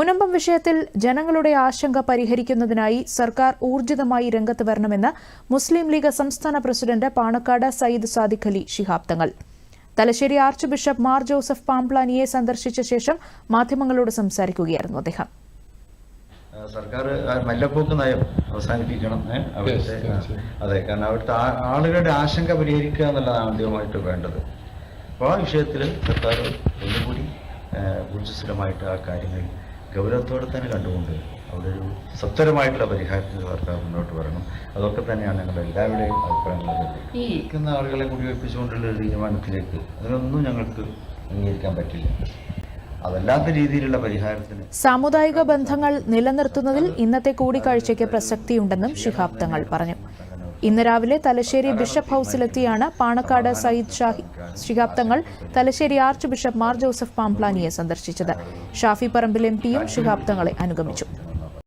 മുനമ്പം വിഷയത്തിൽ ജനങ്ങളുടെ ആശങ്ക പരിഹരിക്കുന്നതിനായി സർക്കാർ ഊർജിതമായി രംഗത്ത് വരണമെന്ന് മുസ്ലിം ലീഗ് സംസ്ഥാന president Panakkad Sayyid Sadiq Ali Shihab Thangal. Thalassery archbishop Mar Joseph പാംപ്ലാനിയെ സന്ദർശിച്ച ശേഷം മാധ്യമങ്ങളോട് സംസാരിക്കുകയായിരുന്നു അദ്ദേഹം. സർക്കാർ മല്ലപ്പോക്ക് നയം അവസാനിപ്പിക്കണം അവിടുത്തെ അതെ കാരണം അവിടുത്തെ ആ- ആളുകളുടെ ആശങ്ക പരിഹരിക്കുക എന്നുള്ളതാണ് ആദ്യമായിട്ട് വേണ്ടത്. അപ്പോൾ ആ വിഷയത്തിൽ സർക്കാർ ഒന്നുകൂടി ഊർജസ്വലമായിട്ട് ആ കാര്യങ്ങൾ ഗൗരവത്തോടെ തന്നെ കണ്ടുകൊണ്ട് അവിടെ ഒരു സത്വരമായിട്ടുള്ള പരിഹാരത്തിന് സർക്കാർ മുന്നോട്ട് വരണം. അതൊക്കെ തന്നെയാണ് ഞങ്ങളുടെ എല്ലാവരുടെയും അഭിപ്രായങ്ങൾ. ഈ ഇരിക്കുന്ന ആളുകളെ കുടിവെപ്പിച്ചുകൊണ്ടുള്ള ഒരു തീരുമാനത്തിലേക്ക് അതിനൊന്നും ഞങ്ങൾക്ക് അംഗീകരിക്കാൻ പറ്റില്ല. അതല്ലാത്ത രീതിയിലുള്ള പരിഹാരത്തിന് സാമുദായിക ബന്ധങ്ങൾ നിലനിർത്തുന്നതിൽ ഇന്നത്തെ കൂടിക്കാഴ്ചയ്ക്ക് പ്രസക്തിയുണ്ടെന്നും ശിഹാബ് തങ്ങൾ പറഞ്ഞു. ഇന്ന് രാവിലെ തലശ്ശേരി ബിഷപ്പ് ഹൌസിലെത്തിയാണ് പാണക്കാട് സയ്യിദ് ഷാഹി ശിഹാബ് തങ്ങൾ തലശ്ശേരി ആർച്ച് ബിഷപ്പ് മാർ ജോസഫ് പാംപ്ലാനിയെ സന്ദർശിച്ചത്. ഷാഫി പറമ്പിൽ എം പിയും ശിഹാബ് തങ്ങളെ അനുഗമിച്ചു.